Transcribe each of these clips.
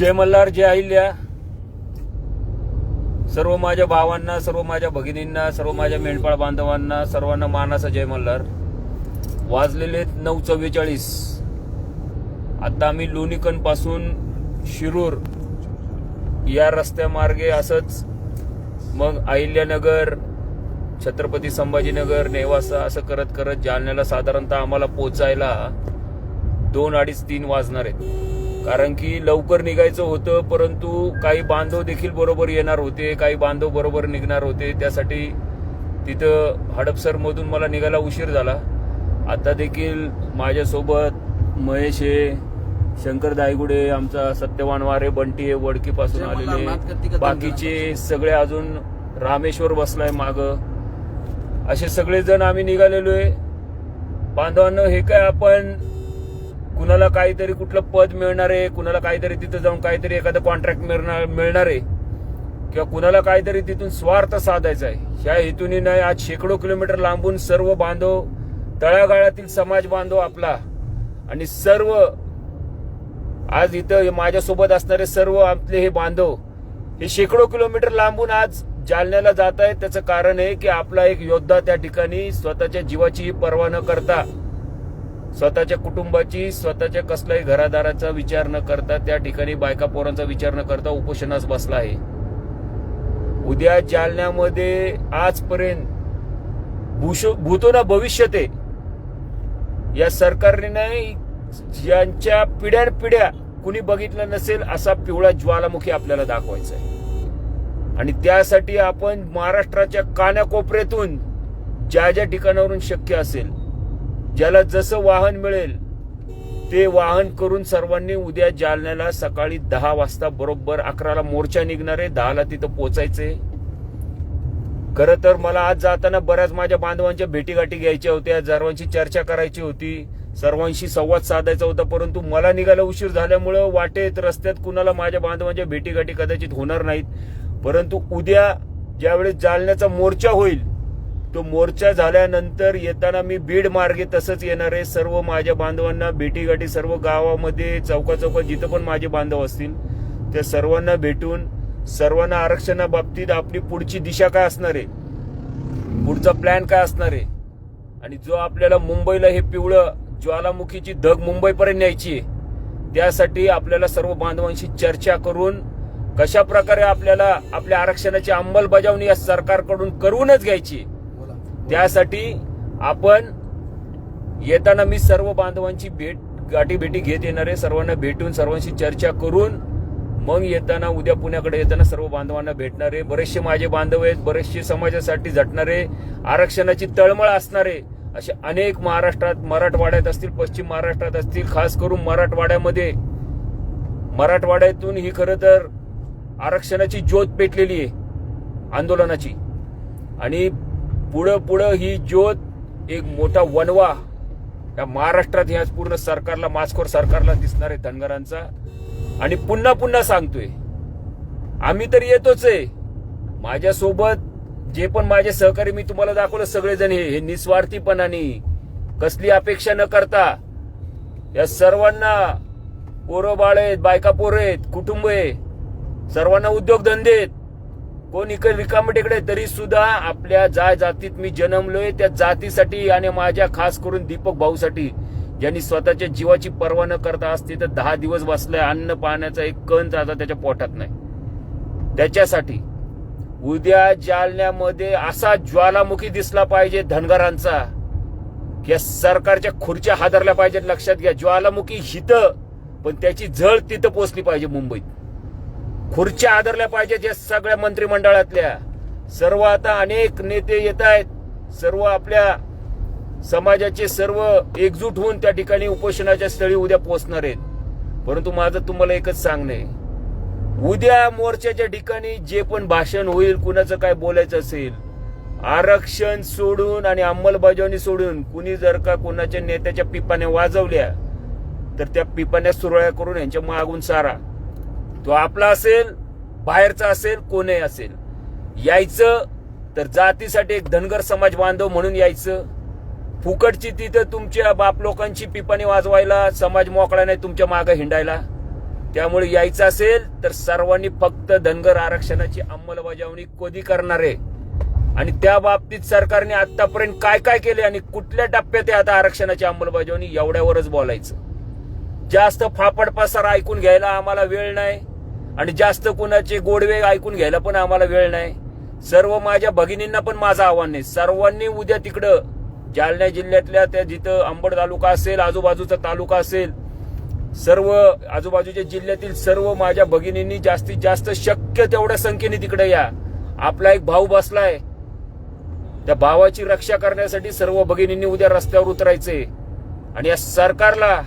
जय मल्हार जय अहिल्या. सर्व माझ्या भावांना सर्व माझ्या भगिनींना सर्व माझ्या मेंढपाळ बांधवांना सर्वांना मानाचा जय मल्हार. वाजलेले नऊ चव्वेचाळीस. आता आम्ही लोणीकणपासून शिरूर या रस्त्यामार्गे असंच मग अहिल्यानगर छत्रपती संभाजीनगर नेवासा असं करत करत जालन्याला साधारणतः आम्हाला पोचायला दोन अडीच तीन वाजणार आहेत. कारण की लवकर निघायचं होतं परंतु काही बांधव देखील बरोबर येणार होते काही बांधव बरोबर निघणार होते. त्यासाठी तिथं हडपसर मधून मला निघायला उशीर झाला. आता देखील माझ्यासोबत महेश आहे शंकर दायगुडे आमचा सत्यवान वारे बंटी आहे वडकीपासून आलेले बाकीचे सगळे अजून रामेश्वर बसलाय माग. असे सगळे जण आम्ही निघालेलो आहे. बांधवांनो हे काय आपण कुणाला काहीतरी कुठलं पद मिळणार आहे कुणाला काहीतरी तिथं जाऊन काहीतरी एखादं कॉन्ट्रॅक्ट मिळणार मिळणार आहे किंवा कुणाला काहीतरी तिथून स्वार्थ साधायचा आहे ह्या हेतूने नाही आज शेकडो किलोमीटर लांबून सर्व बांधव तळागाळातील समाज बांधव आपला आणि सर्व आज इथं माझ्यासोबत असणारे सर्व आपले हे बांधव हे शेकडो किलोमीटर लांबून आज जालन्याला जात आहेत. त्याचं कारण आहे की आपला एक योद्धा त्या ठिकाणी स्वतःच्या जीवाचीही पर्वा न करता स्वतःच्या कुटुंबाची स्वतःच्या कसल्याही घरादाराचा विचार न करता त्या ठिकाणी बायका पोरांचा विचार न करता उपोषणास बसला आहे. उद्या जालन्यामध्ये आजपर्यंत भूषो भूतो ना भविष्य ते या सरकारने नाही ज्यांच्या पिढ्यान पिढ्या कुणी बघितलं नसेल असा पिवळा ज्वालामुखी आपल्याला दाखवायचा आहे. आणि त्यासाठी आपण महाराष्ट्राच्या कानाकोपऱ्यातून ज्या ज्या ठिकाणावरून शक्य असेल ज्याला जसं वाहन मिळेल ते वाहन करून सर्वांनी उद्या जालन्याला सकाळी दहा वाजता बरोबर अकराला मोर्चा निघणार आहे दहाला तिथं पोचायचंय खरं तर मला आज जाताना बऱ्याच माझ्या बांधवांच्या भेटीगाठी घ्यायच्या होत्या सर्वांशी चर्चा करायची होती सर्वांशी संवाद साधायचा होता परंतु मला निघायला उशीर झाल्यामुळं वाटेत रस्त्यात कुणाला माझ्या बांधवांच्या भेटीगाठी कदाचित होणार नाहीत. परंतु उद्या ज्यावेळेस जालन्याचा मोर्चा होईल तो मोर्चा झाल्यानंतर येताना मी बीड मार्गे तसंच येणार आहे. सर्व माझ्या बांधवांना भेटीगाठी सर्व गावामध्ये चौका चौका जिथं पण माझे बांधव असतील त्या सर्वांना भेटून सर्वांना आरक्षणाबाबतीत आपली पुढची दिशा काय असणार आहे? पुढचा प्लॅन काय असणार आहे? आणि जो आपल्याला मुंबईला हे पिवळं ज्वालामुखीची धग मुंबईपर्यंत न्यायची आहे त्यासाठी आपल्याला सर्व बांधवांशी चर्चा करून कशा प्रकारे आपल्याला आपल्या आरक्षणाची अंमलबजावणी या सरकारकडून करूनच घ्यायची आहे. त्यासाठी आपण येताना मी सर्व बांधवांची भेट गाठी भेटी घेत येणार आहे. सर्वांना भेटून सर्वांशी चर्चा करून मग येताना उद्या पुण्याकडे येताना सर्व बांधवांना भेटणार आहे. बरेचसे माझे बांधव आहेत बरेचसे समाजासाठी झटणारे आरक्षणाची तळमळ असणारे असे अनेक महाराष्ट्रात मराठवाड्यात असतील पश्चिम महाराष्ट्रात असतील खास करून मराठवाड्यामध्ये. मराठवाड्यातून ही खरं तर आरक्षणाची ज्योत पेटलेली आहे आंदोलनाची. आणि पुढं पुढं ही ज्योत एक मोठा वनवा या महाराष्ट्रात ह्या पूर्ण सरकारला मास्कोर सरकारला दिसणार आहे धनगरांचा. आणि पुन्हा पुन्हा सांगतोय आम्ही तर येतोच आहे. माझ्यासोबत जे पण माझे सहकारी मी तुम्हाला दाखवलं सगळेजण हे हे निस्वार्थीपणाने कसली अपेक्षा न करता या सर्वांना पोरं बाळ आहेत बायका पोरं आहेत कुटुंब आहे सर्वांना उद्योगधंदे आहेत. कोण इकडे रिकामं टेकडे तरी सुद्धा आपल्या जाय जातीत मी जन्मलोय त्या जातीसाठी आणि माझ्या खास करून दीपक भाऊसाठी ज्यांनी स्वतःच्या जीवाची पर्वा न करता असते तर दहा दिवस बसलाय अन्न पाण्याचा एक कण आता त्याच्या पोटात नाही. त्याच्यासाठी उद्या जालन्यामध्ये असा ज्वालामुखी दिसला पाहिजे धनगरांचा या सरकारच्या खुर्च्या हादरल्या पाहिजेत लक्षात घ्या. ज्वालामुखी हित पण त्याची झळ तिथं पोचली पाहिजे मुंबईत. खुर्च्या आदरल्या पाहिजेत या सगळ्या मंत्रिमंडळातल्या. सर्व आता अनेक नेते येत आहेत. सर्व आपल्या समाजाचे सर्व एकजूट होऊन त्या ठिकाणी उपोषणाच्या स्थळी उद्या पोहोचणार आहेत. परंतु माझं तुम्हाला एकच सांगणं. आहे उद्या मोर्चाच्या ठिकाणी जे पण भाषण होईल कुणाचं काय बोलायचं असेल आरक्षण सोडून आणि अंमलबजावणी सोडून कुणी जर का कुणाच्या नेत्याच्या पिपाने वाजवल्या तर त्या पिपाने सुरळ्या करून यांच्या मागून सारा. तो आपला असेल बाहेरचा असेल कोणही असेल. यायचं तर जातीसाठी एक धनगर समाज बांधव म्हणून यायचं. फुकटची तिथं तुमच्या बाप लोकांची पिपाणी वाजवायला समाज मोकळा नाही तुमच्या मागं हिंडायला. त्यामुळे यायचं असेल तर सर्वांनी फक्त धनगर आरक्षणाची अंमलबजावणी कधी करणार आहे? आणि त्या बाबतीत सरकारने आतापर्यंत काय काय केले आणि कुठल्या टप्प्यात आहे आता आरक्षणाची अंमलबजावणी? एवढ्यावरच बोलायचं. जास्त फापड पसार ऐकून घ्यायला आम्हाला वेळ नाही. आणि जास्त कुणाचे गोडवे ऐकून घ्यायला पण आम्हाला वेळ नाही. सर्व माझ्या भगिनींना पण माझं आव्हान आहे. सर्वांनी उद्या तिकडं जालना जिल्ह्यातल्या त्या जिथं अंबड तालुका असेल आजूबाजूचा तालुका असेल सर्व आजूबाजूच्या जिल्ह्यातील सर्व माझ्या भगिनींनी जास्तीत जास्त शक्य तेवढ्या संख्येने तिकडे या. आपला एक भाऊ बसलाय. त्या भावाची रक्षा करण्यासाठी सर्व भगिनींनी उद्या रस्त्यावर उतरायचे आणि या सरकारला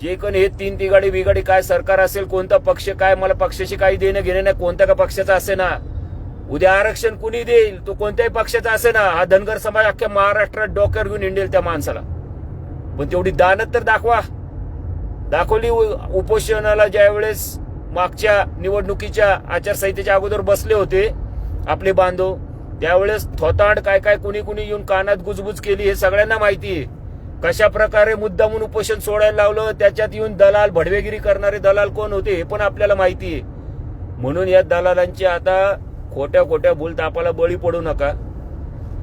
जे कोण हे तीन तिघाडी बिघाडी काय सरकार असेल कोणता पक्ष काय मला पक्षाशी काही देणं घेणं नाही कोणत्या का पक्षाचा असे ना. उद्या आरक्षण कुणी देईल तो कोणत्याही पक्षाचा असे ना. हा धनगर समाज अख्ख्या महाराष्ट्रात डोक्यावर घेऊन हिंडेल त्या माणसाला. पण तेवढी दानत तर दाखवा. दाखवली उ- उपोषणाला ज्यावेळेस मागच्या निवडणुकीच्या आचारसंहितेच्या अगोदर बसले होते आपले बांधव त्यावेळेस थोतांड काय काय कुणी कुणी येऊन कानात गुजबुज केली हे सगळ्यांना माहिती आहे. कशा प्रकारे मुद्दामून उपोषण सोडायला लावलं त्याच्यात येऊन दलाल भडवेगिरी करणारे दलाल कोण होते हे पण आपल्याला माहिती आहे. म्हणून या दलालांची आता खोट्या खोट्या भूलतापाला बळी पडू नका.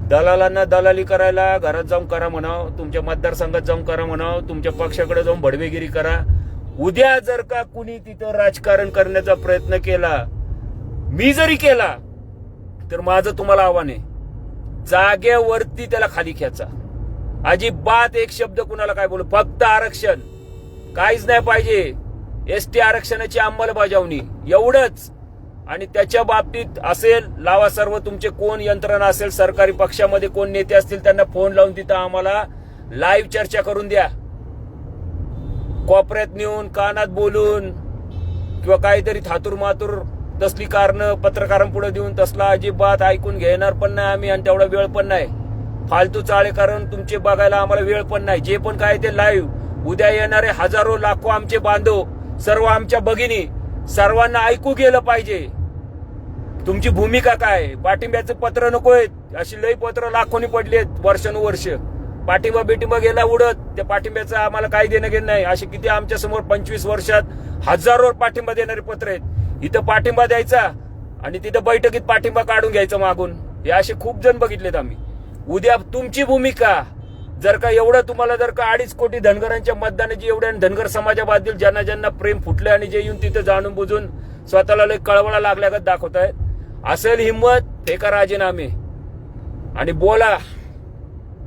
दलालांना दलाली करायला घरात जाऊन करा म्हणाव तुमच्या मतदारसंघात जाऊन करा म्हणाव तुमच्या पक्षाकडे जाऊन भडवेगिरी करा. उद्या जर का कुणी तिथं राजकारण करण्याचा प्रयत्न केला मी जरी केला तर माझं तुम्हाला आव्हान आहे. जागेवरती त्याला खाली खेचा. अजिबात एक शब्द कुणाला काय बोलू? फक्त आरक्षण. काहीच नाही पाहिजे. एस टी आरक्षणाची अंमलबजावणी. एवढंच. आणि त्याच्या बाबतीत असेल लावा सर्व तुमचे. कोण यंत्रणा असेल सरकारी पक्षामध्ये कोण नेते असतील त्यांना फोन लावून तिथं आम्हाला लाईव्ह चर्चा करून द्या. कोपऱ्यात नेऊन कानात बोलून किंवा काहीतरी थातूर मातूर तसली कारण पत्रकारांपुढे देऊन तसला अजिबात ऐकून घेणार पण नाही आम्ही आणि तेवढा वेळ पण नाही. फालतू चाळे कारण तुमचे बघायला आम्हाला वेळ पण नाही. जे पण काय ते लाईव्ह उद्या येणारे हजारो लाखो आमचे बांधव सर्व आमच्या भगिनी सर्वांना ऐकू गेलं पाहिजे. तुमची भूमिका काय पाठिंब्याचं पत्र नकोय अशी लई पत्र लाखोनी पडली आहेत वर्षानुवर्ष. पाठिंबा बिटिंबा गेला उडत. त्या पाठिंब्याचं आम्हाला काही देणं घेणं नाही. असे किती आमच्यासमोर पंचवीस वर्षात हजारो पाठिंबा देणारे पत्र आहेत. इथं पाठिंबा द्यायचा आणि तिथं बैठकीत पाठिंबा काढून घ्यायचा मागून. हे असे खूप जण बघितलेत आम्ही. उद्या तुमची भूमिका जर का एवढं तुम्हाला जर का अडीच कोटी धनगरांच्या मतदानाची एवढ्या आणि धनगर समाजाबद्दल ज्यांना ज्यांना प्रेम फुटलं आणि जे येऊन तिथं जाणून बुजून स्वतःला लय कळवळा लागल्यागत आहेत असेल हिंमत फेका राजीनामे. आणि बोला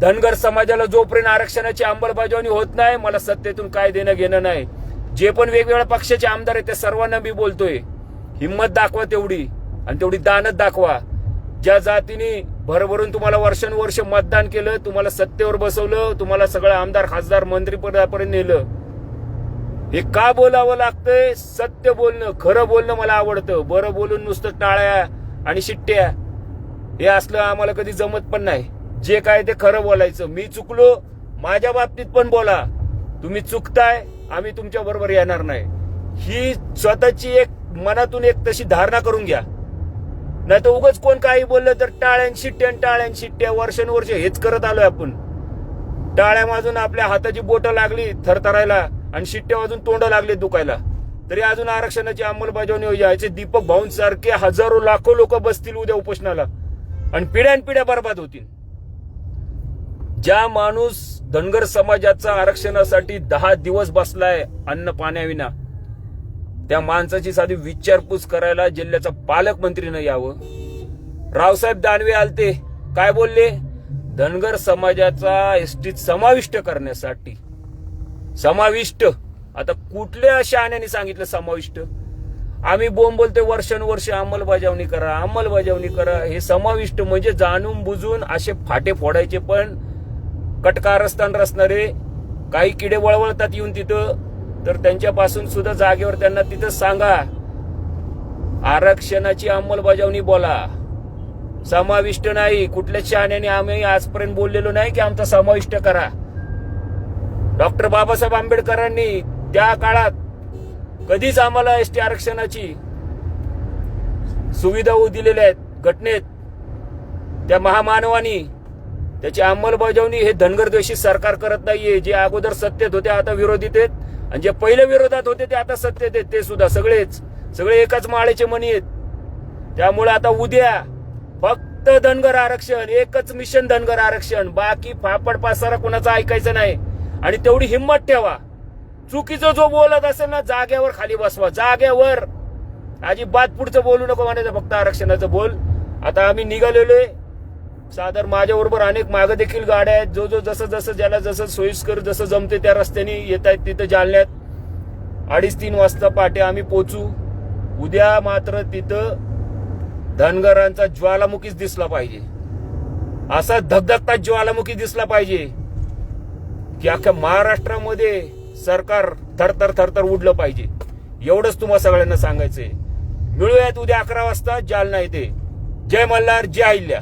धनगर समाजाला जोपर्यंत आरक्षणाची अंमलबजावणी होत नाही मला सत्तेतून काय देणं घेणं नाही. जे पण वेगवेगळ्या पक्षाचे आमदार आहेत त्या सर्वांना मी बोलतोय. हिंमत दाखवा तेवढी आणि तेवढी दानत दाखवा. ज्या जातीने भरभरून तुम्हाला वर्षानुवर्ष मतदान केलं तुम्हाला सत्तेवर बसवलं तुम्हाला सगळं आमदार खासदार मंत्रीपदापर्यंत नेलं. हे का बोलावं लागतंय? सत्य बोलणं खरं बोलणं मला आवडतं. बरं बोलून नुसतं टाळ्या आणि शिट्ट्या हे असलं आम्हाला कधी जमत पण नाही. जे काय ते खरं बोलायचं. मी चुकलो माझ्या बाबतीत पण बोला. तुम्ही चुकताय आम्ही तुमच्या बरोबर येणार नाही. ही स्वतःची एक मनातून एक तशी धारणा करून घ्या. नाही तर उगाच कोण काही बोललं तर टाळ्यान शिट्ट्या टाळ्यान शिट्ट्या वर्षानुवर्ष हेच करत आलोय आपण. टाळ्या वाजून आपल्या हाताची बोटं लागली थरथरायला आणि शिट्ट्या वाजून तोंड लागले दुखायला. तरी अजून आरक्षणाची अंमलबजावणी होईल. याचे दीपक भाऊंसारखे हजारो लाखो लोक बसतील उद्या उपोषणाला. आणि पिढ्यान पिढ्या बर्बाद होतील. ज्या माणूस धनगर समाजाचा आरक्षणासाठी दहा दिवस बसलाय अन्न पाण्याविना त्या माणसाची साधी विचारपूस करायला जिल्ह्याचा पालकमंत्रीनं यावं. रावसाहेब दानवे आलते. काय बोलले? धनगर समाजाचा एसटीत समाविष्ट करण्यासाठी. समाविष्ट. आता कुठल्या शहाण्याने सांगितलं समाविष्ट? आम्ही बोंब बोलते वर्षानुवर्ष अंमलबजावणी करा अंमलबजावणी करा. हे समाविष्ट म्हणजे जाणून बुजून असे फाटे फोडायचे पण कटकारस्थान रचणारे काही किडे वळवळतात येऊन तिथं. तर त्यांच्यापासून सुद्धा जागेवर त्यांना तिथं सांगा. आरक्षणाची अंमलबजावणी बोला. समाविष्ट नाही. कुठल्याच शहाण्याने आम्ही आजपर्यंत बोललेलो नाही की आमचा समाविष्ट करा. डॉक्टर बाबासाहेब आंबेडकरांनी त्या काळात कधीच आम्हाला एस टी आरक्षणाची सुविधा दिलेल्या आहेत. घटनेत त्या महामानवानी त्याची अंमलबजावणी हे धनगरद्वेषी सरकार करत नाहीये. जे अगोदर सत्तेत होते आता विरोधीत आहेत. आणि जे पहिले विरोधात होते ते आता सत्य आहेत ते सुद्धा सगळेच. सगळे एकाच माळेचे मणी आहेत. त्यामुळे आता उद्या फक्त धनगर आरक्षण एकच मिशन धनगर आरक्षण. बाकी फापड पासारा कोणाचं ऐकायचं नाही. आणि तेवढी हिंमत ठेवा. चुकीचं जो बोलत असेल ना जाग्यावर खाली बसवा. जाग्यावर. अजिबात पुढचं बोलू नको म्हणायचं फक्त आरक्षणाचं बोल. आता आम्ही निघालेलोय. साधारण माझ्याबरोबर अनेक मागं देखील गाड्या आहेत. जो जो जसं जसं ज्याला जसं सोयीस्कर जसं जमते त्या रस्त्याने येत आहेत तिथं जालन्यात. अडीच तीन वाजता पाटे आम्ही पोचू उद्या मात्र तिथं धनगरांचा ज्वालामुखीच दिसला पाहिजे. असा धगधगता ज्वालामुखी दिसला पाहिजे की अख्ख्या महाराष्ट्रामध्ये सरकार थरथर थरथर उडलं पाहिजे. एवढंच तुम्हाला सगळ्यांना सांगायचंय. मिळूयात उद्या अकरा वाजता जालना येते जय मल्हार जय अहिल्या.